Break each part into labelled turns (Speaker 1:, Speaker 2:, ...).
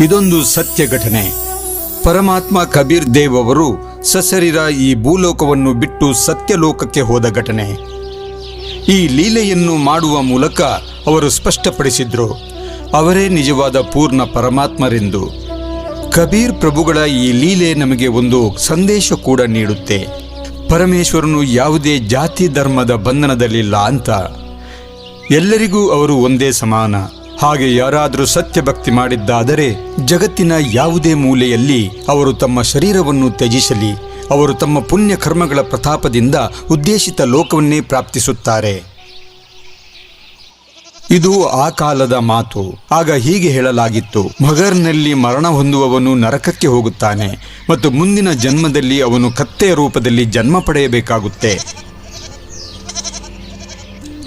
Speaker 1: ಇದೊಂದು ಸತ್ಯ ಘಟನೆ. ಪರಮಾತ್ಮ ಕಬೀರ್ ದೇವ್ ಅವರು ಸಸರಿರ ಈ ಭೂಲೋಕವನ್ನು ಬಿಟ್ಟು ಸತ್ಯಲೋಕಕ್ಕೆ ಹೋದ ಘಟನೆ. ಈ ಲೀಲೆಯನ್ನು ಮಾಡುವ ಮೂಲಕ ಅವರು ಸ್ಪಷ್ಟಪಡಿಸಿದ್ರು, ಅವರೇ ನಿಜವಾದ ಪೂರ್ಣ ಪರಮಾತ್ಮರೆಂದು. ಕಬೀರ್ ಪ್ರಭುಗಳ ಈ ಲೀಲೆ ನಮಗೆ ಒಂದು ಸಂದೇಶ ಕೂಡ ನೀಡುತ್ತೆ. ಪರಮೇಶ್ವರನು ಯಾವುದೇ ಜಾತಿ ಧರ್ಮದ ಬಂಧನದಲ್ಲಿಲ್ಲ ಅಂತ. ಎಲ್ಲರಿಗೂ ಅವರು ಒಂದೇ ಸಮಾನ. ಹಾಗೆ ಯಾರಾದರೂ ಸತ್ಯಭಕ್ತಿ ಮಾಡಿದ್ದಾದರೆ ಜಗತ್ತಿನ ಯಾವುದೇ ಮೂಲೆಯಲ್ಲಿ ಅವರು ತಮ್ಮ ಶರೀರವನ್ನು ತ್ಯಜಿಸಲಿ, ಅವರು ತಮ್ಮ ಪುಣ್ಯ ಕರ್ಮಗಳ ಪ್ರತಾಪದಿಂದ ಉದ್ದೇಶಿತ ಲೋಕವನ್ನೇ ಪ್ರಾಪ್ತಿಸುತ್ತಾರೆ. ಇದು ಆ ಕಾಲದ ಮಾತು. ಆಗ ಹೀಗೆ ಹೇಳಲಾಗಿತ್ತು. ಮಗರ್ನಲ್ಲಿ ಮರಣ ಹೊಂದುವವನು ನರಕಕ್ಕೆ ಹೋಗುತ್ತಾನೆ ಮತ್ತು ಮುಂದಿನ ಜನ್ಮದಲ್ಲಿ ಅವನು ಕತ್ತೆಯ ರೂಪದಲ್ಲಿ ಜನ್ಮ ಪಡೆಯಬೇಕಾಗುತ್ತೆ.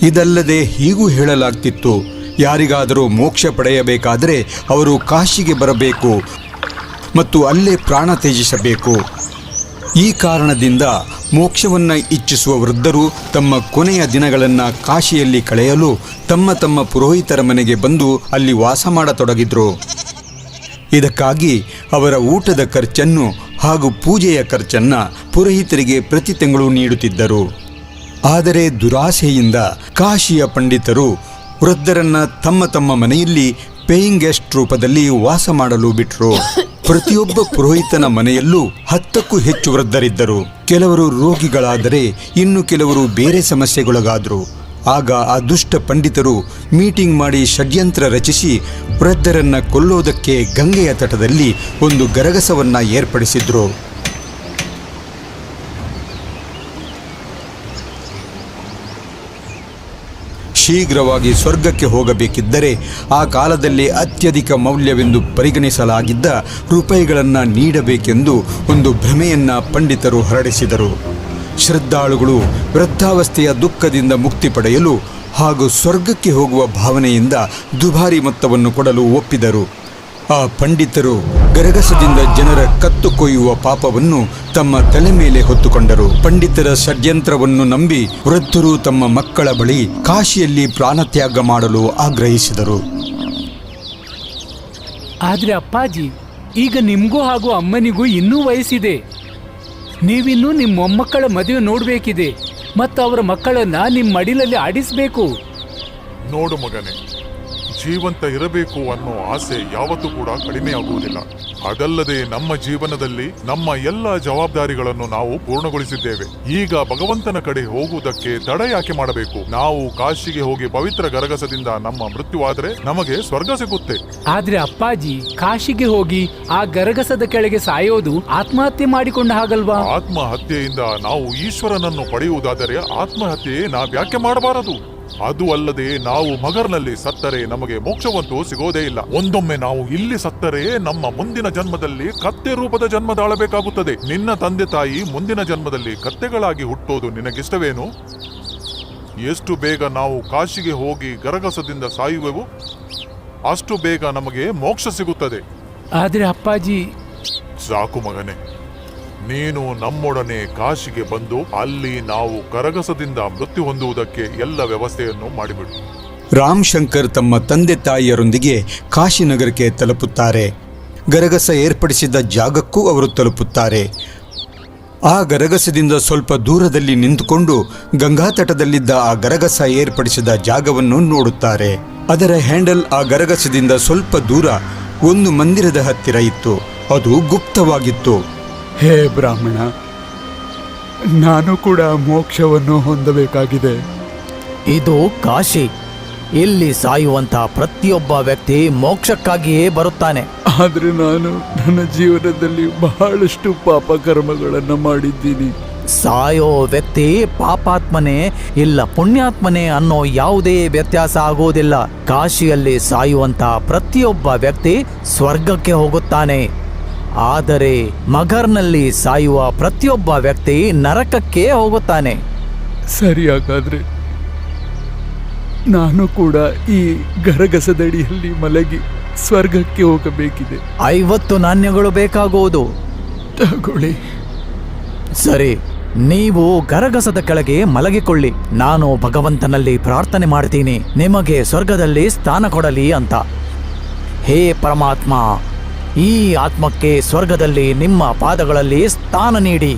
Speaker 1: ಇದಲ್ಲದೆ ಹೀಗೂ ಹೇಳಲಾಗ್ತಿತ್ತು. ಯಾರಿಗಾದರೂ ಮೋಕ್ಷ ಪಡೆಯಬೇಕಾದರೆ ಅವರು ಕಾಶಿಗೆ ಬರಬೇಕು ಮತ್ತು ಅಲ್ಲೇ ಪ್ರಾಣ ತ್ಯಜಿಸಬೇಕು. ಈ ಕಾರಣದಿಂದ ಮೋಕ್ಷವನ್ನು ಇಚ್ಛಿಸುವ ವೃದ್ಧರು ತಮ್ಮ ಕೊನೆಯ ದಿನಗಳನ್ನು ಕಾಶಿಯಲ್ಲಿ ಕಳೆಯಲು ತಮ್ಮ ತಮ್ಮ ಪುರೋಹಿತರ ಮನೆಗೆ ಬಂದು ಅಲ್ಲಿ ವಾಸ ಮಾಡತೊಡಗಿದ್ರು. ಇದಕ್ಕಾಗಿ ಅವರ ಊಟದ ಖರ್ಚನ್ನು ಹಾಗೂ ಪೂಜೆಯ ಖರ್ಚನ್ನು ಪುರೋಹಿತರಿಗೆ ಪ್ರತಿ ತಿಂಗಳು ನೀಡುತ್ತಿದ್ದರು. ಆದರೆ ದುರಾಸೆಯಿಂದ ಕಾಶಿಯ ಪಂಡಿತರು ವೃದ್ಧರನ್ನ ತಮ್ಮ ತಮ್ಮ ಮನೆಯಲ್ಲಿ ಪೇಯಿಂಗ್ ಗೆಸ್ಟ್ ರೂಪದಲ್ಲಿ ವಾಸ ಮಾಡಲು ಬಿಟ್ರು. ಪ್ರತಿಯೊಬ್ಬ ಪುರೋಹಿತನ ಮನೆಯಲ್ಲೂ ಹತ್ತಕ್ಕೂ ಹೆಚ್ಚು ವೃದ್ಧರಿದ್ದರು. ಕೆಲವರು ರೋಗಿಗಳಾದರೆ ಇನ್ನು ಕೆಲವರು ಬೇರೆ ಸಮಸ್ಯೆಗೊಳಗಾದರು. ಆಗ ಆ ದುಷ್ಟ ಪಂಡಿತರು ಮೀಟಿಂಗ್ ಮಾಡಿ ಷಡ್ಯಂತ್ರ ರಚಿಸಿ ವೃದ್ಧರನ್ನು ಕೊಲ್ಲೋದಕ್ಕೆ ಗಂಗೆಯ ತಟದಲ್ಲಿ ಒಂದು ಗರಗಸವನ್ನ ಏರ್ಪಡಿಸಿದ್ರು. ಶೀಘ್ರವಾಗಿ ಸ್ವರ್ಗಕ್ಕೆ ಹೋಗಬೇಕಿದ್ದರೆ ಆ ಕಾಲದಲ್ಲಿ ಅತ್ಯಧಿಕ ಮೌಲ್ಯವೆಂದು ಪರಿಗಣಿಸಲಾಗಿದ್ದ ರೂಪಾಯಿಗಳನ್ನು ನೀಡಬೇಕೆಂದು ಒಂದು ಭ್ರಮೆಯನ್ನು ಪಂಡಿತರು ಹರಡಿಸಿದರು. ಶ್ರದ್ಧಾಳುಗಳು ವೃದ್ಧಾವಸ್ಥೆಯ ದುಃಖದಿಂದ ಮುಕ್ತಿ ಪಡೆಯಲು ಹಾಗೂ ಸ್ವರ್ಗಕ್ಕೆ ಹೋಗುವ ಭಾವನೆಯಿಂದ ದುಬಾರಿ ಮೊತ್ತವನ್ನು ಕೊಡಲು ಒಪ್ಪಿದರು. ಆ ಪಂಡಿತರು ಗರಗಸದಿಂದ ಜನರ ಕತ್ತು ಕೊಯ್ಯುವ ಪಾಪವನ್ನು ತಮ್ಮ ತಲೆ ಮೇಲೆ ಹೊತ್ತುಕೊಂಡರು. ಪಂಡಿತರ ಷಡ್ಯಂತ್ರವನ್ನು ನಂಬಿ ವೃದ್ಧರು ತಮ್ಮ ಮಕ್ಕಳ ಬಳಿ ಕಾಶಿಯಲ್ಲಿ ಪ್ರಾಣತ್ಯಾಗ ಮಾಡಲು ಆಗ್ರಹಿಸಿದರು.
Speaker 2: ಆದ್ರೆ ಅಪ್ಪಾಜಿ ಈಗ ನಿಮಗೂ ಹಾಗೂ ಅಮ್ಮನಿಗೂ ಇನ್ನೂ ವಯಸ್ಸಿದೆ. ನೀವಿನ್ನೂ ನಿಮ್ಮ ಮೊಮ್ಮಕ್ಕಳ ಮದುವೆ ನೋಡಬೇಕಿದೆ. ಮತ್ತು ಅವರ ಮಕ್ಕಳನ್ನ ನಿಮ್ಮ ಮಡಿಲಲ್ಲಿ ಆಡಿಸಬೇಕು.
Speaker 3: ನೋಡು ಮಗನೇ ಜೀವಂತ ಇರಬೇಕು ಅನ್ನೋ ಆಸೆ ಯಾವತ್ತೂ ಕೂಡ ಕಡಿಮೆಯಾಗುವುದಿಲ್ಲ. ಅದಲ್ಲದೆ ನಮ್ಮ ಜೀವನದಲ್ಲಿ ನಮ್ಮ ಎಲ್ಲ ಜವಾಬ್ದಾರಿಗಳನ್ನು ನಾವು ಪೂರ್ಣಗೊಳಿಸಿದ್ದೇವೆ. ಈಗ ಭಗವಂತನ ಕಡೆ ಹೋಗುವುದಕ್ಕೆ ತಡ ಯಾಕೆ ಮಾಡಬೇಕು? ನಾವು ಕಾಶಿಗೆ ಹೋಗಿ ಪವಿತ್ರ ಗರಗಸದಿಂದ ನಮ್ಮ ಮೃತ್ಯುವಾದರೆ ನಮಗೆ ಸ್ವರ್ಗ ಸಿಗುತ್ತೆ.
Speaker 2: ಆದ್ರೆ ಅಪ್ಪಾಜಿ ಕಾಶಿಗೆ ಹೋಗಿ ಆ ಗರಗಸದ ಕೆಳಗೆ ಸಾಯೋದು ಆತ್ಮಹತ್ಯೆ ಮಾಡಿಕೊಂಡ ಹಾಗಲ್ವಾ?
Speaker 3: ಆತ್ಮಹತ್ಯೆಯಿಂದ ನಾವು ಈಶ್ವರನನ್ನು ಪಡೆಯುವುದಾದರೆ ಆತ್ಮಹತ್ಯೆ ನಾವ್ಯಾಕೆ ಮಾಡಬಾರದು. ಅದು ಅಲ್ಲದೆ ನಾವು ಮಗರ್ನಲ್ಲಿ ಸತ್ತರೆ ನಮಗೆ ಮೋಕ್ಷವಂತೂ ಸಿಗೋದೇ ಇಲ್ಲ. ಒಂದೊಮ್ಮೆ ನಾವು ಇಲ್ಲಿ ಸತ್ತರೆ ನಮ್ಮ ಮುಂದಿನ ಜನ್ಮದಲ್ಲಿ ಕತ್ತೆ ರೂಪದ ಜನ್ಮ ತಾಳಬೇಕಾಗುತ್ತದೆ ನಿನ್ನ ತಂದೆ ತಾಯಿ ಮುಂದಿನ ಜನ್ಮದಲ್ಲಿ ಕತ್ತೆಗಳಾಗಿ ಹುಟ್ಟೋದು ನಿನಗಿಷ್ಟವೇನು? ಎಷ್ಟು ಬೇಗ ನಾವು ಕಾಶಿಗೆ ಹೋಗಿ ಗರಗಸದಿಂದ ಸಾಯುವೆವು ಅಷ್ಟು ಬೇಗ ನಮಗೆ ಮೋಕ್ಷ ಸಿಗುತ್ತದೆ.
Speaker 2: ಆದ್ರೆ ಅಪ್ಪಾಜಿ
Speaker 3: ಸಾಕು ಮಗನೇ. ನೀನು ನಮ್ಮೊಡನೆ ಕಾಶಿಗೆ ಬಂದು ಅಲ್ಲಿ ನಾವು ಕರಗಸದಿಂದ ಮೃತ್ಯು ಹೊಂದುವುದಕ್ಕೆ ಎಲ್ಲ ವ್ಯವಸ್ಥೆಯನ್ನು ಮಾಡಿಬಿಡು.
Speaker 1: ರಾಮ್ ಶಂಕರ್ ತಮ್ಮ ತಂದೆ ತಾಯಿಯರೊಂದಿಗೆ ಕಾಶಿನಗರಕ್ಕೆ ತಲುಪುತ್ತಾರೆ. ಗರಗಸ ಏರ್ಪಡಿಸಿದ ಜಾಗಕ್ಕೂ ಅವರು ತಲುಪುತ್ತಾರೆ. ಆ ಗರಗಸದಿಂದ ಸ್ವಲ್ಪ ದೂರದಲ್ಲಿ ನಿಂತುಕೊಂಡು ಗಂಗಾತಟದಲ್ಲಿದ್ದ ಆ ಗರಗಸ ಏರ್ಪಡಿಸಿದ ಜಾಗವನ್ನು ನೋಡುತ್ತಾರೆ. ಅದರ ಹ್ಯಾಂಡಲ್ ಆ ಗರಗಸದಿಂದ ಸ್ವಲ್ಪ ದೂರ ಒಂದು ಮಂದಿರದ ಹತ್ತಿರ ಇತ್ತು. ಅದು ಗುಪ್ತವಾಗಿತ್ತು.
Speaker 4: ಹೇ ಬ್ರಾಹ್ಮಣ ನಾನು ಕೂಡ ಮೋಕ್ಷವನ್ನು ಹೊಂದಬೇಕಾಗಿದೆ.
Speaker 5: ಇದು ಕಾಶಿ. ಇಲ್ಲಿ ಸಾಯುವಂತಹ ಪ್ರತಿಯೊಬ್ಬ ವ್ಯಕ್ತಿ ಮೋಕ್ಷಕ್ಕಾಗಿಯೇ ಬರುತ್ತಾನೆ.
Speaker 4: ಆದರೆ ನಾನು ನನ್ನ ಜೀವನದಲ್ಲಿ ಬಹಳಷ್ಟು ಪಾಪ ಕರ್ಮಗಳನ್ನು ಮಾಡಿದ್ದೀನಿ.
Speaker 5: ಸಾಯೋ ವ್ಯಕ್ತಿ ಪಾಪಾತ್ಮನೇ ಇಲ್ಲ ಪುಣ್ಯಾತ್ಮನೇ ಅನ್ನೋ ಯಾವುದೇ ವ್ಯತ್ಯಾಸ ಆಗುವುದಿಲ್ಲ. ಕಾಶಿಯಲ್ಲಿ ಸಾಯುವಂತ ಪ್ರತಿಯೊಬ್ಬ ವ್ಯಕ್ತಿ ಸ್ವರ್ಗಕ್ಕೆ ಹೋಗುತ್ತಾನೆ. ಆದರೆ ಮಗರ್ನಲ್ಲಿ ಸಾಯುವ ಪ್ರತಿಯೊಬ್ಬ ವ್ಯಕ್ತಿ ನರಕಕ್ಕೆ ಹೋಗುತ್ತಾನೆ.
Speaker 4: ಸರಿ ಹಾಗಾದ್ರೆ ನಾನು ಕೂಡ ಈ ಗರಗಸದಡಿಯಲ್ಲಿ ಮಲಗಿ ಸ್ವರ್ಗಕ್ಕೆ ಹೋಗಬೇಕಿದೆ.
Speaker 5: ಐವತ್ತು ನಾಣ್ಯಗಳು ಬೇಕಾಗುವುದು.
Speaker 4: ತಗೊಳ್ಳಿ.
Speaker 5: ಸರಿ ನೀವು ಗರಗಸದ ಕೆಳಗೆ ಮಲಗಿಕೊಳ್ಳಿ. ನಾನು ಭಗವಂತನಲ್ಲಿ ಪ್ರಾರ್ಥನೆ ಮಾಡ್ತೀನಿ. ನಿಮಗೆ ಸ್ವರ್ಗದಲ್ಲಿ ಸ್ಥಾನ ಕೊಡಲಿ ಅಂತ. ಹೇ ಪರಮಾತ್ಮ ಈ ಆತ್ಮಕ್ಕೆ ಸ್ವರ್ಗದಲ್ಲಿ ನಿಮ್ಮ ಪಾದಗಳಲ್ಲಿ ಸ್ಥಾನ ನೀಡಿ.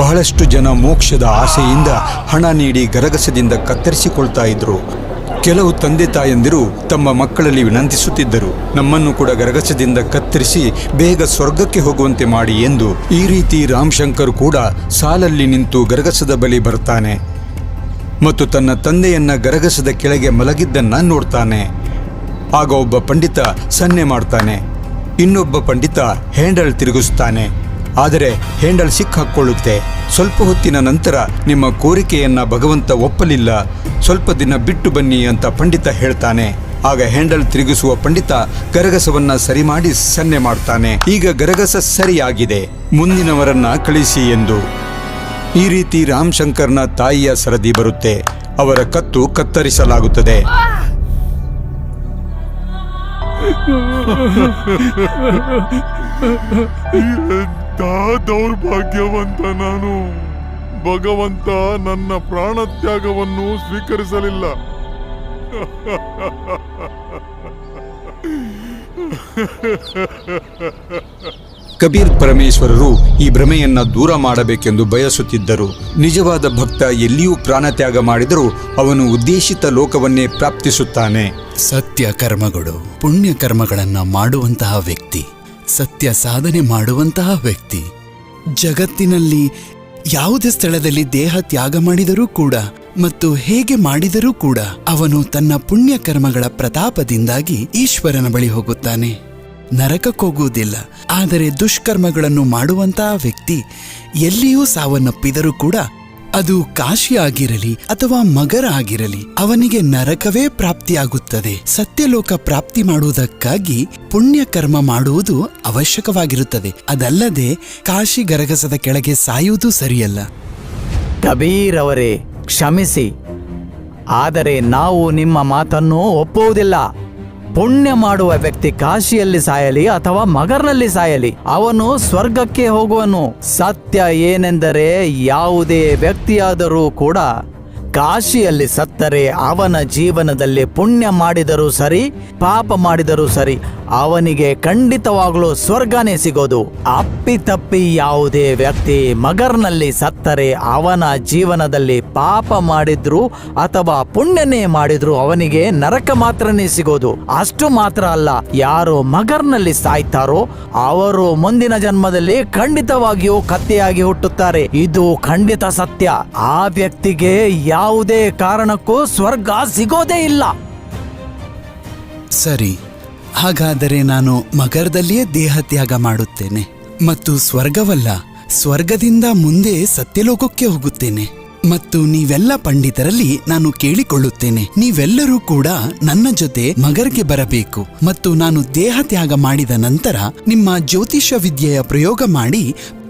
Speaker 1: ಬಹಳಷ್ಟು ಜನ ಮೋಕ್ಷದ ಆಸೆಯಿಂದ ಹಣ ನೀಡಿ ಗರಗಸದಿಂದ ಕತ್ತರಿಸಿಕೊಳ್ತಾ ಇದ್ರು. ಕೆಲವು ತಂದೆ ತಾಯಂದಿರು ತಮ್ಮ ಮಕ್ಕಳಲ್ಲಿ ವಿನಂತಿಸುತ್ತಿದ್ದರು, ನಮ್ಮನ್ನು ಕೂಡ ಗರಗಸದಿಂದ ಕತ್ತರಿಸಿ ಬೇಗ ಸ್ವರ್ಗಕ್ಕೆ ಹೋಗುವಂತೆ ಮಾಡಿ ಎಂದು. ಈ ರೀತಿ ರಾಮಶಂಕರ್ ಕೂಡ ಸಾಲಲ್ಲಿ ನಿಂತು ಗರಗಸದ ಬಳಿ ಬರ್ತಾನೆ. ಮತ್ತು ತನ್ನ ತಂದೆಯನ್ನ ಗರಗಸದ ಕೆಳಗೆ ಮಲಗಿದ್ದನ್ನ ನೋಡ್ತಾನೆ. ಆಗ ಒಬ್ಬ ಪಂಡಿತ ಸನ್ನೆ ಮಾಡ್ತಾನೆ. ಇನ್ನೊಬ್ಬ ಪಂಡಿತ ಹ್ಯಾಂಡಲ್ ತಿರುಗಿಸ್ತಾನೆ. ಆದರೆ ಹ್ಯಾಂಡಲ್ ಸಿಕ್ಕಾಕ್ಕೊಳ್ಳುತ್ತೆ ಸ್ವಲ್ಪ ಹೊತ್ತಿನ ನಂತರ ನಿಮ್ಮ ಕೋರಿಕೆಯನ್ನ ಭಗವಂತ ಒಪ್ಪಲಿಲ್ಲ. ಸ್ವಲ್ಪ ದಿನ ಬಿಟ್ಟು ಬನ್ನಿ ಅಂತ ಪಂಡಿತ ಹೇಳ್ತಾನೆ. ಆಗ ಹ್ಯಾಂಡಲ್ ತಿರುಗಿಸುವ ಪಂಡಿತ ಗರಗಸವನ್ನ ಸರಿ ಮಾಡಿ ಸನ್ನೆ ಮಾಡ್ತಾನೆ. ಈಗ ಗರಗಸ ಸರಿಯಾಗಿದೆ. ಮುಂದಿನವರನ್ನ ಕಳಿಸಿ ಎಂದು. ಈ ರೀತಿ ರಾಮಶಂಕರ್ನ ತಾಯಿಯ ಸರದಿ ಬರುತ್ತೆ. ಅವರ ಕತ್ತು ಕತ್ತರಿಸಲಾಗುತ್ತದೆ.
Speaker 3: ದೌರ್ಭಾಗ್ಯವಂತ ನಾನು. ಭಗವಂತ ನನ್ನ ಪ್ರಾಣತ್ಯಾಗವನ್ನು ಸ್ವೀಕರಿಸಲಿಲ್ಲ.
Speaker 1: ಕಬೀರ್ ಪರಮೇಶ್ವರರು ಈ ಭ್ರಮೆಯನ್ನ ದೂರ ಮಾಡಬೇಕೆಂದು ಬಯಸುತ್ತಿದ್ದರು. ನಿಜವಾದ ಭಕ್ತ ಎಲ್ಲಿಯೂ ಪ್ರಾಣತ್ಯಾಗ ಮಾಡಿದರೂ ಅವನು ಉದ್ದೇಶಿತ ಲೋಕವನ್ನೇ ಪ್ರಾಪ್ತಿಸುತ್ತಾನೆ.
Speaker 6: ಸತ್ಯ ಕರ್ಮಗಳು ಪುಣ್ಯ ಕರ್ಮಗಳನ್ನ ಮಾಡುವಂತಹ ವ್ಯಕ್ತಿ, ಸತ್ಯ ಸಾಧನೆ ಮಾಡುವಂತಹ ವ್ಯಕ್ತಿ. ಜಗತ್ತಿನಲ್ಲಿ ಯಾವುದೇ ಸ್ಥಳದಲ್ಲಿ ದೇಹ ತ್ಯಾಗ ಮಾಡಿದರೂ ಕೂಡ ಮತ್ತು ಹೇಗೆ ಮಾಡಿದರೂ ಕೂಡ ಅವನು ತನ್ನ ಪುಣ್ಯ ಕರ್ಮಗಳ ಪ್ರತಾಪದಿಂದಾಗಿ ಈಶ್ವರನ ಬಳಿ ಹೋಗುತ್ತಾನೆ. ನರಕಕ್ಕೋಗುವುದಿಲ್ಲ. ಆದರೆ ದುಷ್ಕರ್ಮಗಳನ್ನು ಮಾಡುವಂತಹ ವ್ಯಕ್ತಿ ಎಲ್ಲಿಯೂ ಸಾವನ್ನಪ್ಪಿದರೂ ಕೂಡ ಅದು ಕಾಶಿ ಆಗಿರಲಿ ಅಥವಾ ಮಗರ ಆಗಿರಲಿ ಅವನಿಗೆ ನರಕವೇ ಪ್ರಾಪ್ತಿಯಾಗುತ್ತದೆ. ಸತ್ಯಲೋಕ ಪ್ರಾಪ್ತಿ ಮಾಡುವುದಕ್ಕಾಗಿ ಪುಣ್ಯ ಕರ್ಮ ಮಾಡುವುದು ಅವಶ್ಯಕವಾಗಿರುತ್ತದೆ. ಅದಲ್ಲದೆ ಕಾಶಿ ಗರಗಸದ ಕೆಳಗೆ ಸಾಯುವುದು ಸರಿಯಲ್ಲ.
Speaker 5: ಕಬೀರ್ ಅವರೇ, ಕ್ಷಮಿಸಿ. ಆದರೆ ನಾವು ನಿಮ್ಮ ಮಾತನ್ನು ಒಪ್ಪುವುದಿಲ್ಲ. ಪುಣ್ಯ ಮಾಡುವ ವ್ಯಕ್ತಿ ಕಾಶಿಯಲ್ಲಿ ಸಾಯಲಿ ಅಥವಾ ಮಗರ್ನಲ್ಲಿ ಸಾಯಲಿ, ಅವನು ಸ್ವರ್ಗಕ್ಕೆ ಹೋಗುವನು. ಸತ್ಯ ಏನೆಂದರೆ ಯಾವುದೇ ವ್ಯಕ್ತಿಯಾದರೂ ಕೂಡ ಕಾಶಿಯಲ್ಲಿ ಸತ್ತರೆ, ಅವನ ಜೀವನದಲ್ಲಿ ಪುಣ್ಯ ಮಾಡಿದರೂ ಸರಿ, ಪಾಪ ಮಾಡಿದರೂ ಸರಿ, ಅವನಿಗೆ ಖಂಡಿತವಾಗಲೂ ಸ್ವರ್ಗನೇ ಸಿಗೋದು. ಅಪ್ಪಿತಪ್ಪಿ ಯಾವುದೇ ವ್ಯಕ್ತಿ ಮಗರ್ನಲ್ಲಿ ಸತ್ತರೆ, ಅವನ ಜೀವನದಲ್ಲಿ ಪಾಪ ಮಾಡಿದ್ರು ಅಥವಾ ಪುಣ್ಯನೇ ಮಾಡಿದ್ರು ಅವನಿಗೆ ನರಕ ಮಾತ್ರನೇ ಸಿಗೋದು. ಅಷ್ಟು ಮಾತ್ರ ಅಲ್ಲ, ಯಾರು ಮಗರ್ನಲ್ಲಿ ಸಾಯ್ತಾರೋ, ಅವರು ಮುಂದಿನ ಜನ್ಮದಲ್ಲಿ ಖಂಡಿತವಾಗಿಯೂ ಕತ್ತೆಯಾಗಿ ಹುಟ್ಟುತ್ತಾರೆ. ಇದು ಖಂಡಿತ ಸತ್ಯ. ಆ ವ್ಯಕ್ತಿಗೆ ಯಾವುದೇ ಕಾರಣಕ್ಕೂ ಸ್ವರ್ಗ ಸಿಗೋದೇ ಇಲ್ಲ.
Speaker 6: ಸರಿ, ಹಾಗಾದರೆ ನಾನು ಮಗರದಲ್ಲಿಯೇ ದೇಹ ತ್ಯಾಗ ಮಾಡುತ್ತೇನೆ ಮತ್ತು ಸ್ವರ್ಗವಲ್ಲ, ಸ್ವರ್ಗದಿಂದ ಮುಂದೆ ಸತ್ಯಲೋಕಕ್ಕೆ ಹೋಗುತ್ತೇನೆ ಮತ್ತು ನೀವೆಲ್ಲ ಪಂಡಿತರಲ್ಲಿ ನಾನು ಕೇಳಿಕೊಳ್ಳುತ್ತೇನೆ, ನೀವೆಲ್ಲರೂ ಕೂಡ ನನ್ನ ಜೊತೆ ಮಗರ್ಗೆ ಬರಬೇಕು ಮತ್ತು ನಾನು ದೇಹ ತ್ಯಾಗ ಮಾಡಿದ ನಂತರ ನಿಮ್ಮ ಜ್ಯೋತಿಷ ವಿದ್ಯೆಯ ಪ್ರಯೋಗ ಮಾಡಿ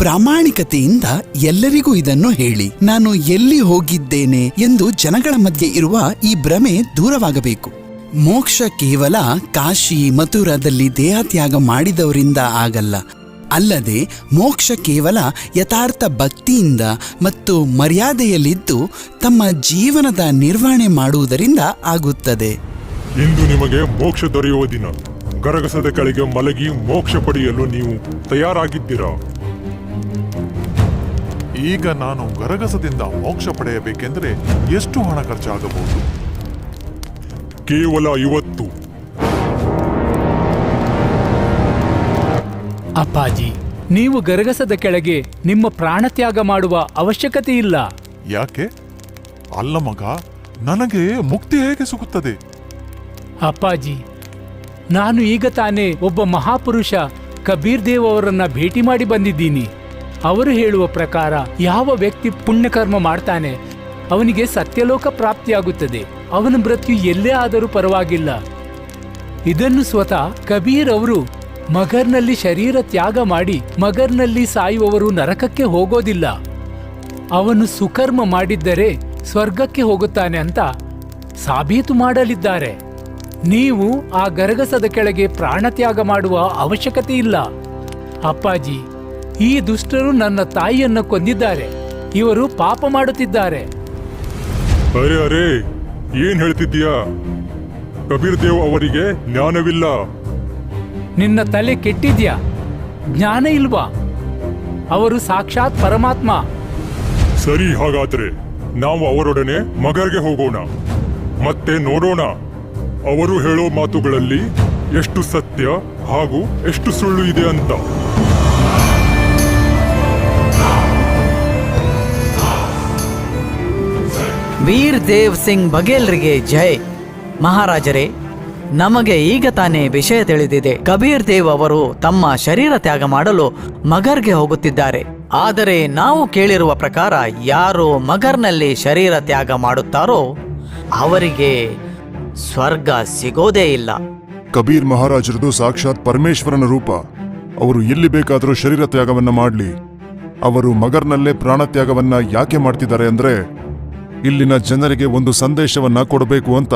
Speaker 6: ಪ್ರಾಮಾಣಿಕತೆಯಿಂದ ಎಲ್ಲರಿಗೂ ಇದನ್ನು ಹೇಳಿ. ನಾನು ಎಲ್ಲಿ ಹೋಗಿದ್ದೇನೆ ಎಂದು ಜನಗಳ ಮಧ್ಯೆ ಇರುವ ಈ ಭ್ರಮೆ ದೂರವಾಗಬೇಕು. ಮೋಕ್ಷ ಕೇವಲ ಕಾಶಿ ಮಥುರಾದಲ್ಲಿ ದೇಹತ್ಯಾಗ ಮಾಡಿದವರಿಂದ ಆಗಲ್ಲ. ಅಲ್ಲದೆ ಮೋಕ್ಷ ಕೇವಲ ಯಥಾರ್ಥ ಭಕ್ತಿಯಿಂದ ಮತ್ತು ಮರ್ಯಾದೆಯಲ್ಲಿದ್ದು ತಮ್ಮ ಜೀವನದ ನಿರ್ವಹಣೆ ಮಾಡುವುದರಿಂದ ಆಗುತ್ತದೆ.
Speaker 3: ಇಂದು ನಿಮಗೆ ಮೋಕ್ಷ ದೊರೆಯುವ ದಿನ. ಗರಗಸದ ಕೆಳಗೆ ಮಲಗಿ ಮೋಕ್ಷ ಪಡೆಯಲು ನೀವು ತಯಾರಾಗಿದ್ದೀರಾ? ಈಗ ನಾನು ಗರಗಸದಿಂದ ಮೋಕ್ಷ ಪಡೆಯಬೇಕೆಂದರೆ ಎಷ್ಟು ಹಣ ಖರ್ಚಾಗಬಹುದು? ಕೇವಲ ಐವತ್ತು.
Speaker 2: ಅಪ್ಪಾಜಿ ನೀವು ಗರಗಸದ ಕೆಳಗೆ ನಿಮ್ಮ ಪ್ರಾಣತ್ಯಾಗ ಮಾಡುವ ಅವಶ್ಯಕತೆ ಇಲ್ಲ
Speaker 3: ಯಾಕೆ? ಅಲ್ಲ ಮಗ ನನಗೆ ಮುಕ್ತಿ ಹೇಗೆ ಸಿಗುತ್ತದೆ?
Speaker 2: ಅಪ್ಪಾಜಿ ನಾನು ಈಗ ತಾನೇ ಒಬ್ಬ ಮಹಾಪುರುಷ ಕಬೀರ್ ದೇವ್ ಅವರನ್ನ ಭೇಟಿ ಮಾಡಿ ಬಂದಿದ್ದೀನಿ. ಅವರು ಹೇಳುವ ಪ್ರಕಾರ ಯಾವ ವ್ಯಕ್ತಿ ಪುಣ್ಯಕರ್ಮ ಮಾಡ್ತಾನೆ, ಅವನಿಗೆ ಸತ್ಯಲೋಕ ಪ್ರಾಪ್ತಿಯಾಗುತ್ತದೆ. ಅವನ ಮೃತ್ಯು ಎಲ್ಲೇ ಆದರೂ ಪರವಾಗಿಲ್ಲ. ಇದನ್ನು ಸ್ವತಃ ಕಬೀರ್ ಅವರು ಮಗರ್ನಲ್ಲಿ ಶರೀರ ತ್ಯಾಗ ಮಾಡಿ, ಮಗರ್ನಲ್ಲಿ ಸಾಯುವವರು ನರಕಕ್ಕೆ ಹೋಗೋದಿಲ್ಲ. ಅವನು ಸುಕರ್ಮ ಮಾಡಿದ್ದರೆ ಸ್ವರ್ಗಕ್ಕೆ ಹೋಗುತ್ತಾನೆ ಅಂತ ಸಾಬೀತು ಮಾಡಲಿದ್ದಾರೆ. ನೀವು ಆ ಗರಗಸದ ಕೆಳಗೆ ಪ್ರಾಣತ್ಯಾಗ ಮಾಡುವ ಅವಶ್ಯಕತೆ ಇಲ್ಲ ಅಪ್ಪಾಜಿ ಈ ದುಷ್ಟರು ನನ್ನ ತಾಯಿಯನ್ನು ಕೊಂದಿದ್ದಾರೆ. ಇವರು ಪಾಪ ಮಾಡುತ್ತಿದ್ದಾರೆ.
Speaker 3: ಅರೆ ಅರೆ ಏನ್ ಹೇಳ್ತಿದ್ದೀಯಾ? ಕಬೀರ್ ದೇವ್ ಅವರಿಗೆ ಜ್ಞಾನವಿಲ್ಲ.
Speaker 2: ನಿನ್ನ ತಲೆ ಕೆಟ್ಟಿದ್ಯಾ? ಜ್ಞಾನ ಇಲ್ವಾ? ಅವರು ಸಾಕ್ಷಾತ್ ಪರಮಾತ್ಮ.
Speaker 3: ಸರಿ ಹಾಗಾದ್ರೆ ನಾವು ಅವರೊಡನೆ ಮಗರ್ಗೆ ಹೋಗೋಣ. ಮತ್ತೆ ನೋಡೋಣ. ಅವರು ಹೇಳೋ ಮಾತುಗಳಲ್ಲಿ ಎಷ್ಟು ಸತ್ಯ ಹಾಗೂ ಎಷ್ಟು ಸುಳ್ಳು ಇದೆ ಅಂತ.
Speaker 5: ವೀರ್ ದೇವ್ ಸಿಂಗ್ ಬಘೇಲ್ರಿಗೆ ಜೈ. ಮಹಾರಾಜರೇ, ನಮಗೆ ಈಗ ತಾನೇ ವಿಷಯ ತಿಳಿದಿದೆ. ಕಬೀರ್ ದೇವ್ ಅವರು ತಮ್ಮ ಶರೀರ ತ್ಯಾಗ ಮಾಡಲು ಮಗರ್ಗೆ ಹೋಗುತ್ತಿದ್ದಾರೆ. ಆದರೆ ನಾವು ಕೇಳಿರುವ ಪ್ರಕಾರ ಯಾರು ಮಗರ್ನಲ್ಲಿ ಶರೀರ ತ್ಯಾಗ ಮಾಡುತ್ತಾರೋ ಅವರಿಗೆ ಸ್ವರ್ಗ ಸಿಗೋದೇ ಇಲ್ಲ.
Speaker 7: ಕಬೀರ್ ಮಹಾರಾಜರದು ಸಾಕ್ಷಾತ್ ಪರಮೇಶ್ವರನ ರೂಪ. ಅವರು ಎಲ್ಲಿ ಬೇಕಾದರೂ ಶರೀರ ತ್ಯಾಗವನ್ನ ಮಾಡಲಿ. ಅವರು ಮಗರ್ನಲ್ಲೇ ಪ್ರಾಣತ್ಯಾಗವನ್ನ ಯಾಕೆ ಮಾಡ್ತಿದ್ದಾರೆ ಅಂದ್ರೆ ಇಲ್ಲಿನ ಜನರಿಗೆ ಒಂದು ಸಂದೇಶವನ್ನ ಕೊಡಬೇಕು ಅಂತ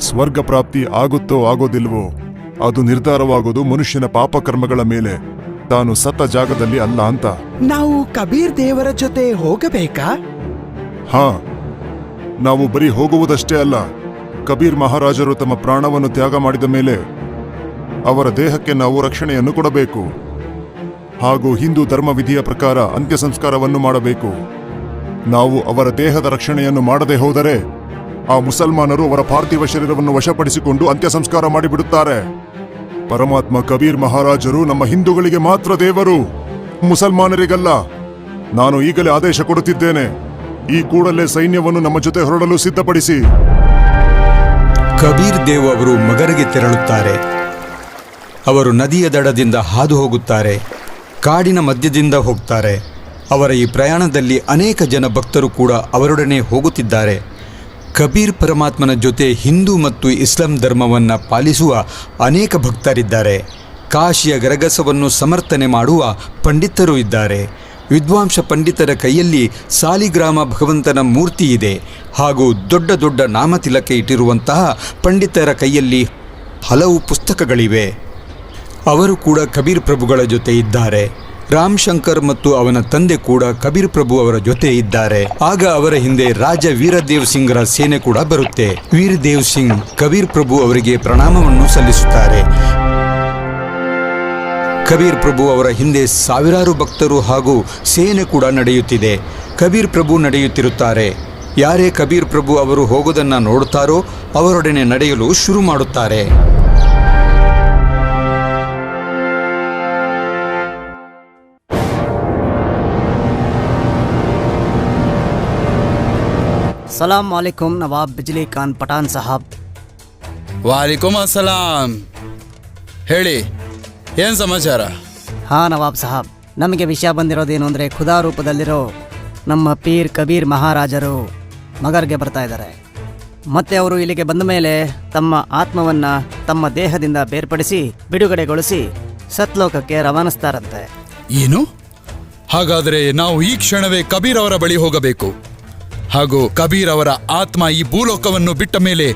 Speaker 7: ಸ್ವರ್ಗ ಪ್ರಾಪ್ತಿ ಆಗುತ್ತೋ ಆಗೋದಿಲ್ವೋ ಅದು ನಿರ್ಧಾರವಾಗೋದು ಮನುಷ್ಯನ ಪಾಪಕರ್ಮಗಳ ಮೇಲೆ. ತಾನು ಸತ್ತ ಜಾಗದಲ್ಲಿ ಅಲ್ಲ ಅಂತ.
Speaker 8: ನಾವು ಕಬೀರ್ ದೇವರ ಜೊತೆ ಹೋಗಬೇಕಾ?
Speaker 7: ಹಾ ನಾವು ಬರೀ ಹೋಗುವುದಷ್ಟೇ ಅಲ್ಲ. ಕಬೀರ್ ಮಹಾರಾಜರು ತಮ್ಮ ಪ್ರಾಣವನ್ನು ತ್ಯಾಗ ಮಾಡಿದ ಮೇಲೆ ಅವರ ದೇಹಕ್ಕೆ ನಾವು ರಕ್ಷಣೆಯನ್ನು ಕೊಡಬೇಕು. ಹಾಗೂ ಹಿಂದೂ ಧರ್ಮ ವಿಧಿಯ ಪ್ರಕಾರ ಅಂತ್ಯ ಸಂಸ್ಕಾರವನ್ನು ಮಾಡಬೇಕು. ನಾವು ಅವರ ದೇಹದ ರಕ್ಷಣೆಯನ್ನು ಮಾಡದೆ ಹೋದರೆ ಆ ಮುಸಲ್ಮಾನರು ಅವರ ಪಾರ್ಥಿವ ಶರೀರವನ್ನು ವಶಪಡಿಸಿಕೊಂಡು ಅಂತ್ಯ ಸಂಸ್ಕಾರ ಮಾಡಿಬಿಡುತ್ತಾರೆ. ಪರಮಾತ್ಮ ಕಬೀರ್ ಮಹಾರಾಜರು ನಮ್ಮ ಹಿಂದೂಗಳಿಗೆ ಮಾತ್ರ ದೇವರು, ಮುಸಲ್ಮಾನರಿಗಲ್ಲ. ನಾನು ಈಗಲೇ ಆದೇಶ ಕೊಡುತ್ತಿದ್ದೇನೆ, ಈ ಕೂಡಲೇ ಸೈನ್ಯವನ್ನು ನಮ್ಮ ಜೊತೆ ಹೊರಡಲು ಸಿದ್ಧಪಡಿಸಿ.
Speaker 1: ಕಬೀರ್ ದೇವ್ ಅವರು ಮಗರಿಗೆ ತೆರಳುತ್ತಾರೆ. ಅವರು ನದಿಯ ದಡದಿಂದ ಹಾದು ಹೋಗುತ್ತಾರೆ, ಕಾಡಿನ ಮಧ್ಯದಿಂದ ಹೋಗ್ತಾರೆ. ಅವರ ಈ ಪ್ರಯಾಣದಲ್ಲಿ ಅನೇಕ ಜನ ಭಕ್ತರು ಕೂಡ ಅವರೊಡನೆ ಹೋಗುತ್ತಿದ್ದಾರೆ. ಕಬೀರ್ ಪರಮಾತ್ಮನ ಜೊತೆ ಹಿಂದೂ ಮತ್ತು ಇಸ್ಲಾಂ ಧರ್ಮವನ್ನು ಪಾಲಿಸುವ ಅನೇಕ ಭಕ್ತರಿದ್ದಾರೆ. ಕಾಶಿಯ ಗರಗಸವನ್ನು ಸಮರ್ಥನೆ ಮಾಡುವ ಪಂಡಿತರು ಇದ್ದಾರೆ. ವಿದ್ವಾಂಸ ಪಂಡಿತರ ಕೈಯಲ್ಲಿ ಸಾಲಿಗ್ರಾಮ ಭಗವಂತನ ಮೂರ್ತಿ ಇದೆ. ಹಾಗೂ ದೊಡ್ಡ ದೊಡ್ಡ ನಾಮತಿಲಕ ಇಟ್ಟಿರುವಂತಹ ಪಂಡಿತರ ಕೈಯಲ್ಲಿ ಹಲವು ಪುಸ್ತಕಗಳಿವೆ. ಅವರು ಕೂಡ ಕಬೀರ್ ಪ್ರಭುಗಳ ಜೊತೆ ಇದ್ದಾರೆ. ರಾಮ್ ಶಂಕರ್ ಮತ್ತು ಅವನ ತಂದೆ ಕೂಡ ಕಬೀರ್ ಪ್ರಭು ಅವರ ಜೊತೆ ಇದ್ದಾರೆ. ಆಗ ಅವರ ಹಿಂದೆ ರಾಜ ವೀರದೇವ್ ಸಿಂಗ್ರ ಸೇನೆ ಕೂಡ ಬರುತ್ತೆ. ವೀರದೇವ್ ಸಿಂಗ್ ಕಬೀರ್ ಪ್ರಭು ಅವರಿಗೆ ಪ್ರಣಾಮವನ್ನು ಸಲ್ಲಿಸುತ್ತಾರೆ. ಕಬೀರ್ ಪ್ರಭು ಅವರ ಹಿಂದೆ ಸಾವಿರಾರು ಭಕ್ತರು ಹಾಗೂ ಸೇನೆ ಕೂಡ ನಡೆಯುತ್ತಿದೆ. ಕಬೀರ್ ಪ್ರಭು ನಡೆಯುತ್ತಿರುತ್ತಾರೆ. ಯಾರೇ ಕಬೀರ್ ಪ್ರಭು ಅವರು ಹೋಗೋದನ್ನು ನೋಡುತ್ತಾರೋ ಅವರೊಡನೆ ನಡೆಯಲು ಶುರು ಮಾಡುತ್ತಾರೆ.
Speaker 9: ಸಲಾಂ ವಾಲೇಕುಮ್ ನವಾಬ್ ಬಿಜ್ಲಿ ಖಾನ್ ಪಠಾನ್ ಸಾಹಬ್
Speaker 6: ವಾಲಿಕುಮ್ ಅಸಲಾಂ ಹೇಳಿ ಏನು ಸಮಾಚಾರ?
Speaker 9: ಹಾ ನವಾಬ್ ಸಾಹಬ್ ನಮಗೆ ವಿಷಯ ಬಂದಿರೋದೇನು ಅಂದರೆ ಖುದಾ ರೂಪದಲ್ಲಿರೋ ನಮ್ಮ ಪೀರ್ ಕಬೀರ್ ಮಹಾರಾಜರು ಮಗರ್ಗೆ ಬರ್ತಾ ಇದ್ದಾರೆ. ಮತ್ತೆ ಅವರು ಇಲ್ಲಿಗೆ ಬಂದ ಮೇಲೆ ತಮ್ಮ ಆತ್ಮವನ್ನ ತಮ್ಮ ದೇಹದಿಂದ ಬೇರ್ಪಡಿಸಿ ಬಿಡುಗಡೆಗೊಳಿಸಿ ಸತ್ಲೋಕಕ್ಕೆ ರವಾನಿಸ್ತಾರಂತೆ.
Speaker 6: ಏನು? ಹಾಗಾದರೆ ನಾವು ಈ ಕ್ಷಣವೇ ಕಬೀರ್ ಅವರ ಬಳಿ ಹೋಗಬೇಕು. ಹಾಗೂ ಕಬೀರ್ ಅವರ ಆತ್ಮ ಈ ಭೂಲೋಕವನ್ನು ಬಿಟ್ಟ ಮೇಲೆ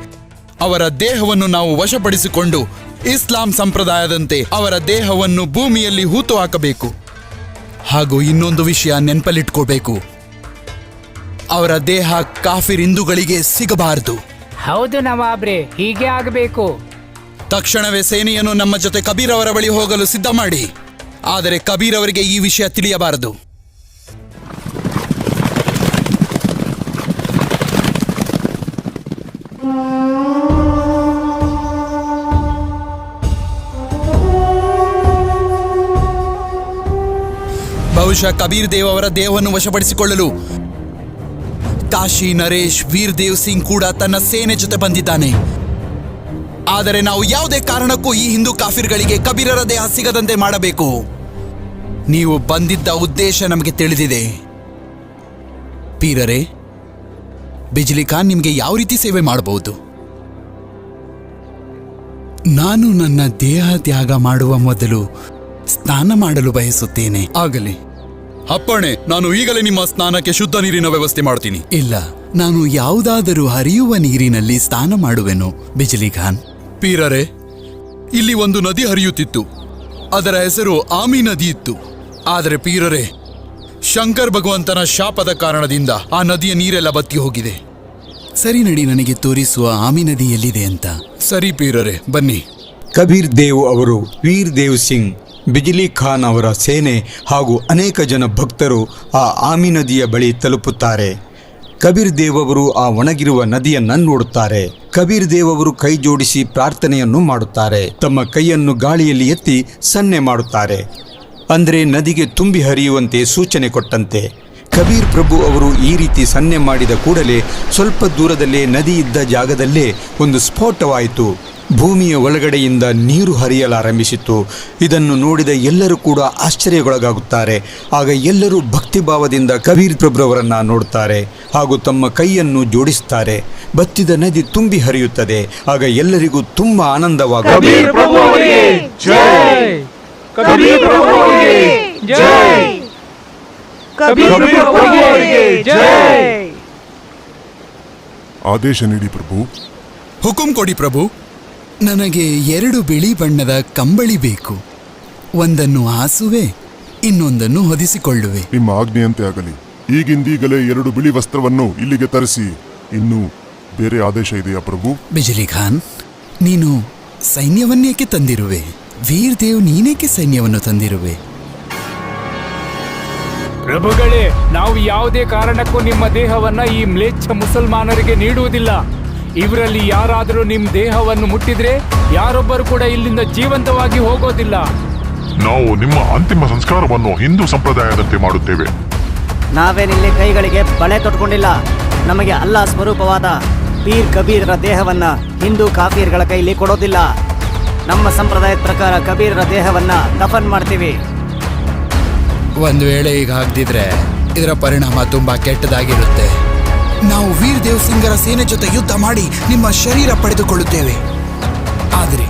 Speaker 6: ಅವರ ದೇಹವನ್ನು ನಾವು ವಶಪಡಿಸಿಕೊಂಡು ಇಸ್ಲಾಂ ಸಂಪ್ರದಾಯದಂತೆ ಅವರ ದೇಹವನ್ನು ಭೂಮಿಯಲ್ಲಿ ಹೂತು ಹಾಕಬೇಕು ಹಾಗೂ ಇನ್ನೊಂದು ವಿಷಯ ನೆನಪಲ್ಲಿಟ್ಕೋಬೇಕು. ಅವರ ದೇಹ ಕಾಫಿರ್ ಹಿಂದೂಗಳಿಗೆ ಸಿಗಬಾರದು.
Speaker 2: ಹೌದು ನವಾಬ್ರೆ ಹೀಗೆ ಆಗಬೇಕು.
Speaker 6: ತಕ್ಷಣವೇ ಸೇನೆಯನ್ನು ನಮ್ಮ ಜೊತೆ ಕಬೀರ್ ಅವರ ಬಳಿ ಹೋಗಲು ಸಿದ್ಧ ಮಾಡಿ ಆದರೆ ಕಬೀರ್ ಅವರಿಗೆ ಈ ವಿಷಯ ತಿಳಿಯಬಾರದು. ಬಹುಶಃ ಕಬೀರ್ ದೇವ್ ಅವರ ದೇಹವನ್ನು ವಶಪಡಿಸಿಕೊಳ್ಳಲು. ಕಾಶಿ ನರೇಶ್ ವೀರ್ ದೇವ್ ಸಿಂಗ್ ಕೂಡ ತನ್ನ ಸೇನೆ ಜೊತೆ ಬಂದಿದ್ದಾನೆ. ಆದರೆ ನಾವು ಯಾವುದೇ ಕಾರಣಕ್ಕೂ ಈ ಹಿಂದೂ ಕಾಫಿರ್ಗಳಿಗೆ ಕಬೀರರ ದೇಹ ಸಿಗದಂತೆ ಮಾಡಬೇಕು. ನೀವು ಬಂದಿದ್ದ ಉದ್ದೇಶ ನಮಗೆ ತಿಳಿದಿದೆ. ಪೀರರೇ, ಬಿಜ್ಲಿ ಖಾನ್ ನಿಮಗೆ ಯಾವ ರೀತಿ ಸೇವೆ ಮಾಡಬಹುದು? ನಾನು ನನ್ನ ದೇಹ ತ್ಯಾಗ ಮಾಡುವ ಮೊದಲು ಸ್ನಾನ ಮಾಡಲು ಬಯಸುತ್ತೇನೆ. ಆಗಲಿ. ಅಪ್ಪಣೆ ನಾನು ಈಗಲೇ ನಿಮ್ಮ ಸ್ನಾನಕ್ಕೆ ಶುದ್ಧ ನೀರಿನ ವ್ಯವಸ್ಥೆ ಮಾಡ್ತೀನಿ. ಇಲ್ಲ ನಾನು ಯಾವುದಾದರೂ ಹರಿಯುವ ನೀರಿನಲ್ಲಿ ಸ್ನಾನ ಮಾಡುವೆನು. ಬಿಜಲಿ ಖಾನ್. ಪೀರರೆ ಇಲ್ಲಿ ಒಂದು ನದಿ ಹರಿಯುತ್ತಿತ್ತು. ಅದರ ಹೆಸರು ಆಮಿ ನದಿ ಇತ್ತು. ಆದರೆ ಪೀರರೆ ಶಂಕರ್ ಭಗವಂತನ ಶಾಪದ ಕಾರಣದಿಂದ ಆ ನದಿಯ ನೀರೆಲ್ಲ ಬತ್ತಿ ಹೋಗಿದೆ. ಸರಿ ನಡಿ ನನಗೆ ತೋರಿಸುವ ಆಮಿ ನದಿ ಎಲ್ಲಿದೆ ಅಂತ.
Speaker 4: ಸರಿ ಪೀರರೆ ಬನ್ನಿ.
Speaker 1: ಕಬೀರ್ ದೇವ್ ಅವರು ವೀರ್ ದೇವ್ ಸಿಂಗ್. ಬಿಜಿಲಿ ಖಾನ್ ಅವರ ಸೇನೆ ಹಾಗೂ ಅನೇಕ ಜನ ಭಕ್ತರು ಆ ಆಮಿ ನದಿಯ ಬಳಿ ತಲುಪುತ್ತಾರೆ. ಕಬೀರ್ ದೇವ್ ಅವರು ಆ ಒಣಗಿರುವ ನದಿಯನ್ನ ನೋಡುತ್ತಾರೆ. ಕಬೀರ್ ದೇವ್ ಅವರು ಕೈ ಜೋಡಿಸಿ ಪ್ರಾರ್ಥನೆಯನ್ನು ಮಾಡುತ್ತಾರೆ. ತಮ್ಮ ಕೈಯನ್ನು ಗಾಳಿಯಲ್ಲಿ ಎತ್ತಿ ಸನ್ನೆ ಮಾಡುತ್ತಾರೆ. ಅಂದರೆ ನದಿಗೆ ತುಂಬಿ ಹರಿಯುವಂತೆ ಸೂಚನೆ ಕೊಟ್ಟಂತೆ. ಕಬೀರ್ ಪ್ರಭು ಅವರು ಈ ರೀತಿ ಸನ್ನೆ ಮಾಡಿದ ಕೂಡಲೇ ಸ್ವಲ್ಪ ದೂರದಲ್ಲೇ ನದಿ ಇದ್ದ ಜಾಗದಲ್ಲೇ ಒಂದು ಸ್ಫೋಟವಾಯಿತು. ಭೂಮಿಯ ಒಳಗಡೆಯಿಂದ ನೀರು ಹರಿಯಲಾರಂಭಿಸಿತು ಇದನ್ನು ನೋಡಿದ ಎಲ್ಲರೂ ಕೂಡ ಆಶ್ಚರ್ಯಗೊಳಗಾಗುತ್ತಾರೆ. ಆಗ ಎಲ್ಲರೂ ಭಕ್ತಿಭಾವದಿಂದ ಕಬೀರ್ ಪ್ರಭ್ರವರನ್ನು ನೋಡುತ್ತಾರೆ. ಹಾಗೂ ತಮ್ಮ ಕೈಯನ್ನು ಜೋಡಿಸುತ್ತಾರೆ. ಬತ್ತಿದ ನದಿ ತುಂಬಿ ಹರಿಯುತ್ತದೆ. ಆಗ ಎಲ್ಲರಿಗೂ ತುಂಬ ಆನಂದವಾಗುತ್ತದೆ.
Speaker 7: ಆದೇಶ ನೀಡಿ ಪ್ರಭು.
Speaker 6: ಹುಕುಂ ಕೊಡಿ ಪ್ರಭು. ನನಗೆ ಎರಡು ಬಿಳಿ ಬಣ್ಣದ ಕಂಬಳಿ ಬೇಕು. ಒಂದನ್ನು ಹಾಸುವೆ ಇನ್ನೊಂದನ್ನು ಹೊದಿಸಿಕೊಳ್ಳುವೆ.
Speaker 7: ನಿಮ್ಮ ಆಜ್ಞೆಯಂತೆ ಆಗಲಿ. ಈಗಿಂದೀಗಲೇ ಎರಡು ಬಿಳಿ ವಸ್ತ್ರವನ್ನು ಇಲ್ಲಿಗೆ ತರಿಸಿ. ಇನ್ನು ಬೇರೆ ಆದೇಶ ಇದೆಯಾ ಪ್ರಭು?
Speaker 6: ಬಿಜಲಿ ಖಾನ್ ನೀನು ಸೈನ್ಯವನ್ನೇಕೆ ತಂದಿರುವೆ? ವೀರ್ ದೇವ್ ನೀನೇಕೆ ಸೈನ್ಯವನ್ನು ತಂದಿರುವೆ?
Speaker 2: ಪ್ರಭುಗಳೇ ನಾವು ಯಾವುದೇ ಕಾರಣಕ್ಕೂ ನಿಮ್ಮ ದೇಹವನ್ನ ಈ ಮ್ಲೇಚ್ಛ ಮುಸಲ್ಮಾನರಿಗೆ ನೀಡುವುದಿಲ್ಲ. ಇವರಲ್ಲಿ ಯಾರಾದರೂ ನಿಮ್ಮ ದೇಹವನ್ನು ಮುಟ್ಟಿದ್ರೆ ಯಾರೊಬ್ಬರು ಕೂಡ ಇಲ್ಲಿಂದ ಜೀವಂತವಾಗಿ ಹೋಗೋದಿಲ್ಲ.
Speaker 3: ನಾವು ನಿಮ್ಮ ಅಂತಿಮ ಸಂಸ್ಕಾರವನ್ನು ಹಿಂದೂ ಸಂಪ್ರದಾಯದಂತೆ ಮಾಡುತ್ತೇವೆ.
Speaker 9: ನಾವೇನಿಲ್ಲಿ ಕೈಗಳಿಗೆ ಬಳೆ ತೊಟ್ಕೊಂಡಿಲ್ಲ. ನಮಗೆ ಅಲ್ಲಾ ಸ್ವರೂಪವಾದ ಪೀರ್ ಕಬೀರರ ದೇಹವನ್ನ ಹಿಂದೂ ಕಾಫೀರ್ಗಳ ಕೈಲಿ ಕೊಡೋದಿಲ್ಲ. ನಮ್ಮ ಸಂಪ್ರದಾಯದ ಪ್ರಕಾರ ಕಬೀರರ ದೇಹವನ್ನ ದಫನ್ ಮಾಡ್ತೀವಿ.
Speaker 6: ಒಂದು ವೇಳೆ ಈಗ ಆಗದಿದ್ರೆ ಇದರ ಪರಿಣಾಮ ತುಂಬಾ ಕೆಟ್ಟದಾಗಿರುತ್ತೆ. ನಾವು ವೀರ್ ದೇವ್ ಸಿಂಗರ ಸೇನೆ ಜೊತೆ ಯುದ್ಧ ಮಾಡಿ ನಿಮ್ಮ ಶರೀರ ಪಡೆದುಕೊಳ್ಳುತ್ತೇವೆ. ಆದರೆ,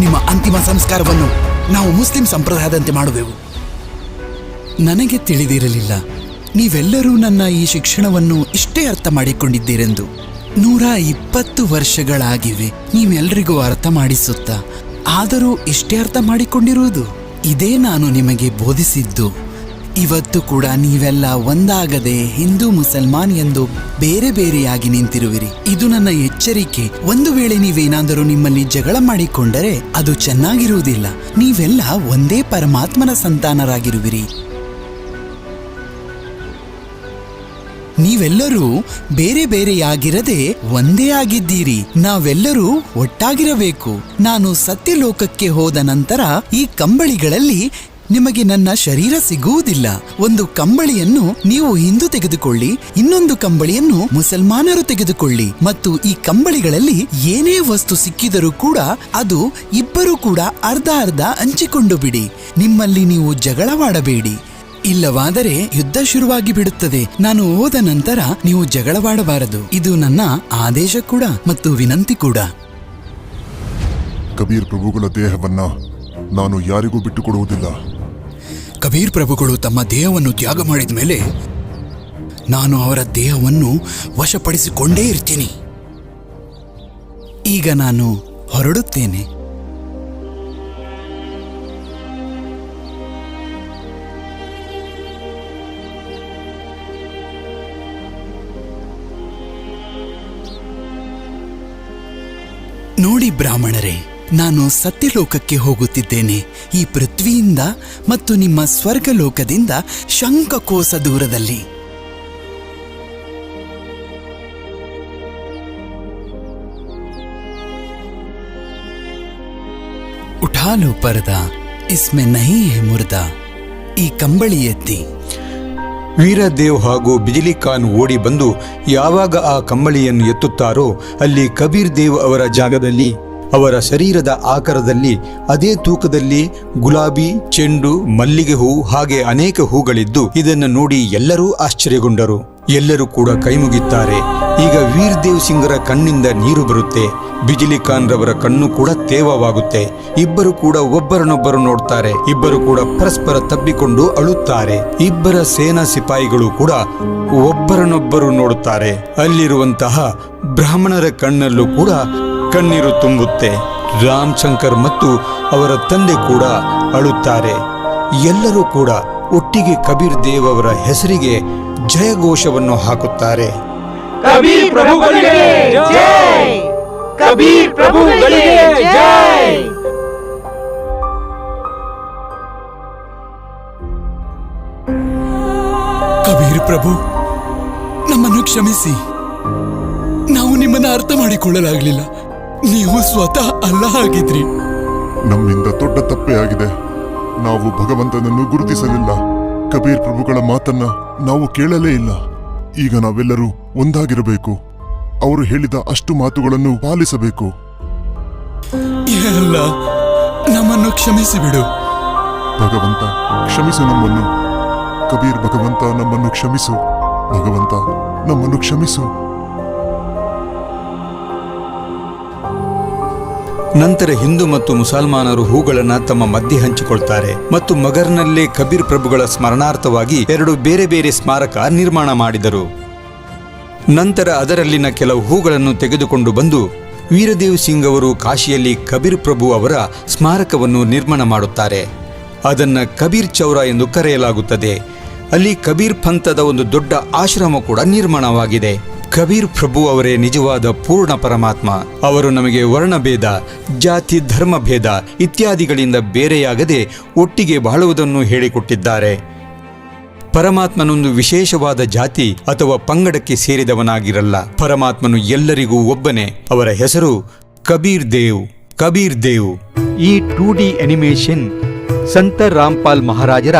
Speaker 6: ನಿಮ್ಮ ಅಂತಿಮ ಸಂಸ್ಕಾರವನ್ನು ನಾವು ಮುಸ್ಲಿಂ ಸಂಪ್ರದಾಯದಂತೆ ಮಾಡುವೆವು. ನನಗೆ ತಿಳಿದಿರಲಿಲ್ಲ. ನೀವೆಲ್ಲರೂ ನನ್ನ ಈ ಶಿಕ್ಷಣವನ್ನು ಇಷ್ಟೇ ಅರ್ಥ ಮಾಡಿಕೊಂಡಿದ್ದೀರೆಂದು. ನೂರ ಇಪ್ಪತ್ತು ವರ್ಷಗಳಾಗಿವೆ. ನೀವೆಲ್ಲರಿಗೂ ಅರ್ಥ ಮಾಡಿಸುತ್ತಾ. ಆದರೂ ಇಷ್ಟೇ ಅರ್ಥ ಮಾಡಿಕೊಂಡಿರುವುದು? ಇದೇ ನಾನು ನಿಮಗೆ ಬೋಧಿಸಿದ್ದು. ಇವತ್ತು ಕೂಡ ನೀವೆಲ್ಲ ಒಂದಾಗದೆ ಹಿಂದೂ ಮುಸಲ್ಮಾನ್ ಎಂದು ಬೇರೆ ಬೇರೆಯಾಗಿ ನಿಂತಿರುವಿರಿ. ಇದು ನನ್ನ ಎಚ್ಚರಿಕೆ. ಒಂದು ವೇಳೆ ನೀವೇನಾದರೂ ನಿಮ್ಮಲ್ಲಿ ಜಗಳ ಮಾಡಿಕೊಂಡರೆ ಅದು ಚೆನ್ನಾಗಿರುವುದಿಲ್ಲ. ನೀವೆಲ್ಲ ಒಂದೇ ಪರಮಾತ್ಮನ ಸಂತಾನರಾಗಿರುವಿರಿ. ನೀವೆಲ್ಲರೂ ಬೇರೆ ಬೇರೆಯಾಗಿರದೆ ಒಂದೇ ಆಗಿದ್ದೀರಿ. ನಾವೆಲ್ಲರೂ ಒಟ್ಟಾಗಿರಬೇಕು. ನಾನು ಸತ್ಯಲೋಕಕ್ಕೆ ಹೋದ ನಂತರ ಈ ಕಂಬಳಿಗಳಲ್ಲಿ ನಿಮಗೆ ನನ್ನ ಶರೀರ ಸಿಗುವುದಿಲ್ಲ. ಒಂದು ಕಂಬಳಿಯನ್ನು ನೀವು ಹಿಂದೂ ತೆಗೆದುಕೊಳ್ಳಿ, ಇನ್ನೊಂದು ಕಂಬಳಿಯನ್ನು ಮುಸಲ್ಮಾನರು ತೆಗೆದುಕೊಳ್ಳಿ. ಮತ್ತು ಈ ಕಂಬಳಿಗಳಲ್ಲಿ ಏನೇ ವಸ್ತು ಸಿಕ್ಕಿದರೂ ಕೂಡ ಅದು ಇಬ್ಬರು ಕೂಡ ಅರ್ಧ ಅರ್ಧ ಹಂಚಿಕೊಂಡು ಬಿಡಿ. ನಿಮ್ಮಲ್ಲಿ ನೀವು ಜಗಳವಾಡಬೇಡಿ. ಇಲ್ಲವಾದರೆ ಯುದ್ಧ ಶುರುವಾಗಿ ಬಿಡುತ್ತದೆ. ನಾನು ಹೋದ ನಂತರ ನೀವು ಜಗಳವಾಡಬಾರದು. ಇದು ನನ್ನ ಆದೇಶ ಕೂಡ ಮತ್ತು ವಿನಂತಿ ಕೂಡ.
Speaker 7: ಕಬೀರ್ ಪ್ರಭುಗಳ ದೇಹವನ್ನ ನಾನು ಯಾರಿಗೂ ಬಿಟ್ಟುಕೊಡುವುದಿಲ್ಲ.
Speaker 6: ಕಬೀರ್ ಪ್ರಭುಗಳು ತಮ್ಮ ದೇಹವನ್ನು ತ್ಯಾಗ ಮಾಡಿದ ಮೇಲೆ ನಾನು ಅವರ ದೇಹವನ್ನು ವಶಪಡಿಸಿಕೊಂಡೇ ಇರ್ತೀನಿ. ಈಗ ನಾನು ಹೊರಡುತ್ತೇನೆ. ನೋಡಿ ಬ್ರಾಹ್ಮಣರೇ ನಾನು ಸತ್ಯಲೋಕಕ್ಕೆ ಹೋಗುತ್ತಿದ್ದೇನೆ. ಈ ಪೃಥ್ವಿಯಿಂದ ಮತ್ತು ನಿಮ್ಮ ಸ್ವರ್ಗಲೋಕದಿಂದ ಶಂಖಕೋಸ ದೂರದಲ್ಲಿ. ಉಠಾಲು ಪರದ ಇಸ್ಮೆ ನಹಿ ಹೇ ಮುರ್ದ, ಈ ಕಂಬಳಿ ಎತ್ತಿ.
Speaker 1: ವೀರದೇವ್ ಹಾಗೂ ಬಿಜಲಿ ಖಾನ್ ಓಡಿ ಬಂದು ಯಾವಾಗ ಆ ಕಂಬಳಿಯನ್ನು ಎತ್ತುತ್ತಾರೋ, ಅಲ್ಲಿ ಕಬೀರ್ ದೇವ್ ಅವರ ಜಾಗದಲ್ಲಿ ಅವರ ಶರೀರದ ಆಕಾರದಲ್ಲಿ ಅದೇ ತೂಕದಲ್ಲಿ ಗುಲಾಬಿ, ಚೆಂಡು, ಮಲ್ಲಿಗೆ ಹೂ ಹಾಗೆ ಅನೇಕ ಹೂಗಳಿದ್ದು ಇದನ್ನು ನೋಡಿ ಎಲ್ಲರೂ ಆಶ್ಚರ್ಯಗೊಂಡರು. ಎಲ್ಲರೂ ಕೂಡ ಕೈಮುಗಿತ್ತಾರೆ ಈಗ ವೀರ್ ದೇವ್ ಸಿಂಗರ ಕಣ್ಣಿಂದ ನೀರು ಬರುತ್ತೆ. ಬಿಜಿಲಿ ಕಣ್ಣು ಕೂಡ ತೇವವಾಗುತ್ತೆ. ಇಬ್ಬರು ಕೂಡ ಒಬ್ಬರನ್ನೊಬ್ಬರು ನೋಡ್ತಾರೆ. ಇಬ್ಬರು ಕೂಡ ಪರಸ್ಪರ ತಬ್ಬಿಕೊಂಡು ಅಳುತ್ತಾರೆ. ಇಬ್ಬರ ಸೇನಾ ಸಿಪಾಯಿಗಳು ಕೂಡ ಒಬ್ಬರನ್ನೊಬ್ಬರು ನೋಡುತ್ತಾರೆ. ಅಲ್ಲಿರುವಂತಹ ಬ್ರಾಹ್ಮಣರ ಕಣ್ಣಲ್ಲೂ ಕೂಡ ಕಣ್ಣೀರು ತುಂಬುತ್ತೆ. ರಾಮ್ ಶಂಕರ್ ಮತ್ತು ಅವರ ತಂದೆ ಕೂಡ ಅಳುತ್ತಾರೆ. ಎಲ್ಲರೂ ಕೂಡ ಒಟ್ಟಿಗೆ ಕಬೀರ್ ದೇವ್ ಅವರ ಹೆಸರಿಗೆ ಜಯಘೋಷವನ್ನು ಹಾಕುತ್ತಾರೆ.
Speaker 2: ಕಬೀರ್ ಪ್ರಭುಗಳಿಗೆ ಜೈ! ಕಬೀರ್ ಪ್ರಭುಗಳಿಗೆ ಜೈ!
Speaker 6: ಕಬೀರ್ ಪ್ರಭು ನಮ್ಮನ್ನು ಕ್ಷಮಿಸಿ. ನಾವು ನಿಮ್ಮನ್ನು ಅರ್ಥ ಮಾಡಿಕೊಳ್ಳಲಾಗ್ಲಿಲ್ಲ. ನೀವು ಸ್ವತಃ ಅಲ್ಲ ಆಗಿದ್ರಿ.
Speaker 7: ನಮ್ಮಿಂದ ದೊಡ್ಡ ತಪ್ಪೇ ಆಗಿದೆ. ನಾವು ಭಗವಂತನನ್ನು ಗುರುತಿಸಲಿಲ್ಲ. ಕಬೀರ್ ಪ್ರಭುಗಳ ಮಾತನ್ನ ನಾವು ಕೇಳಲೇ ಇಲ್ಲ. ಈಗ ನಾವೆಲ್ಲರೂ ಒಂದಾಗಿರಬೇಕು. ಅವರು ಹೇಳಿದ ಅಷ್ಟು ಮಾತುಗಳನ್ನು ಪಾಲಿಸಬೇಕು.
Speaker 6: ಎಲ್ಲ ನಮ್ಮನ್ನು ಕ್ಷಮಿಸಿ ಬಿಡು.
Speaker 7: ಭಗವಂತ ಕ್ಷಮಿಸು ನಮ್ಮನ್ನು. ಕಬೀರ್ ಭಗವಂತ ನಮ್ಮನ್ನು ಕ್ಷಮಿಸು. ಭಗವಂತ ನಮ್ಮನ್ನು ಕ್ಷಮಿಸು.
Speaker 1: ನಂತರ ಹಿಂದೂ ಮತ್ತು ಮುಸಲ್ಮಾನರು ಹೂಗಳನ್ನು ತಮ್ಮ ಮಧ್ಯೆ ಹಂಚಿಕೊಳ್ತಾರೆ ಮತ್ತು ಮಗರ್ನಲ್ಲೇ ಕಬೀರ್ ಪ್ರಭುಗಳ ಸ್ಮರಣಾರ್ಥವಾಗಿ ಎರಡು ಬೇರೆ ಬೇರೆ ಸ್ಮಾರಕ ನಿರ್ಮಾಣ ಮಾಡಿದರು. ನಂತರ ಅದರಲ್ಲಿನ ಕೆಲವು ಹೂಗಳನ್ನು ತೆಗೆದುಕೊಂಡು ಬಂದು ವೀರದೇವ್ ಸಿಂಗ್ ಅವರು ಕಾಶಿಯಲ್ಲಿ ಕಬೀರ್ ಪ್ರಭು ಅವರ ಸ್ಮಾರಕವನ್ನು ನಿರ್ಮಾಣ ಮಾಡುತ್ತಾರೆ. ಅದನ್ನ ಕಬೀರ್ ಚೌರ ಎಂದು ಕರೆಯಲಾಗುತ್ತದೆ. ಅಲ್ಲಿ ಕಬೀರ್ ಪಂಥದ ಒಂದು ದೊಡ್ಡ ಆಶ್ರಮ ಕೂಡ ನಿರ್ಮಾಣವಾಗಿದೆ. ಕಬೀರ್ ಪ್ರಭು ಅವರೇ ನಿಜವಾದ ಪೂರ್ಣ ಪರಮಾತ್ಮ. ಅವರು ನಮಗೆ ವರ್ಣಭೇದ, ಜಾತಿ ಧರ್ಮ ಭೇದ ಇತ್ಯಾದಿಗಳಿಂದ ಬೇರೆಯಾಗದೆ ಒಟ್ಟಿಗೆ ಬಾಳುವುದನ್ನು ಹೇಳಿಕೊಟ್ಟಿದ್ದಾರೆ. ಪರಮಾತ್ಮನೊಂದು ವಿಶೇಷವಾದ ಜಾತಿ ಅಥವಾ ಪಂಗಡಕ್ಕೆ ಸೇರಿದವನಾಗಿರಲ್ಲ. ಪರಮಾತ್ಮನು ಎಲ್ಲರಿಗೂ ಒಬ್ಬನೇ. ಅವರ ಹೆಸರು ಕಬೀರ್ ದೇವ್. ಕಬೀರ್ ದೇವ್. ಈ ಟೂ ಡಿ ಅನಿಮೇಷನ್ ಸಂತ ರಾಮ್ಪಾಲ್ ಮಹಾರಾಜರ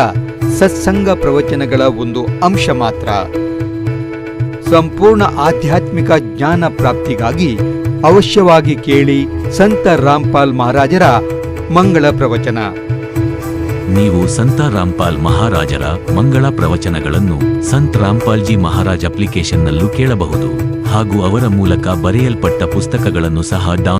Speaker 1: ಸತ್ಸಂಗ ಪ್ರವಚನಗಳ ಒಂದು ಅಂಶ ಮಾತ್ರ. ಸಂಪೂರ್ಣ ಆಧ್ಯಾತ್ಮಿಕ ಜ್ಞಾನ ಪ್ರಾಪ್ತಿಗಾಗಿ ಅವಶ್ಯವಾಗಿ ಕೇಳಿ ಸಂತ ರಾಮ್ಪಾಲ್ ಮಹಾರಾಜರ ಮಂಗಳ ಪ್ರವಚನ.
Speaker 10: ನೀವು ಸಂತ ರಾಮ್ಪಾಲ್ ಮಹಾರಾಜರ ಮಂಗಳ ಪ್ರವಚನಗಳನ್ನು ಸಂತ ರಾಮ್ಪಾಲ್ಜಿ ಮಹಾರಾಜ್ ಅಪ್ಲಿಕೇಶನ್ನಲ್ಲೂ ಕೇಳಬಹುದು ಹಾಗೂ ಅವರ ಮೂಲಕ ಬರೆಯಲ್ಪಟ್ಟ ಪುಸ್ತಕಗಳನ್ನು ಸಹ ಡೌನ್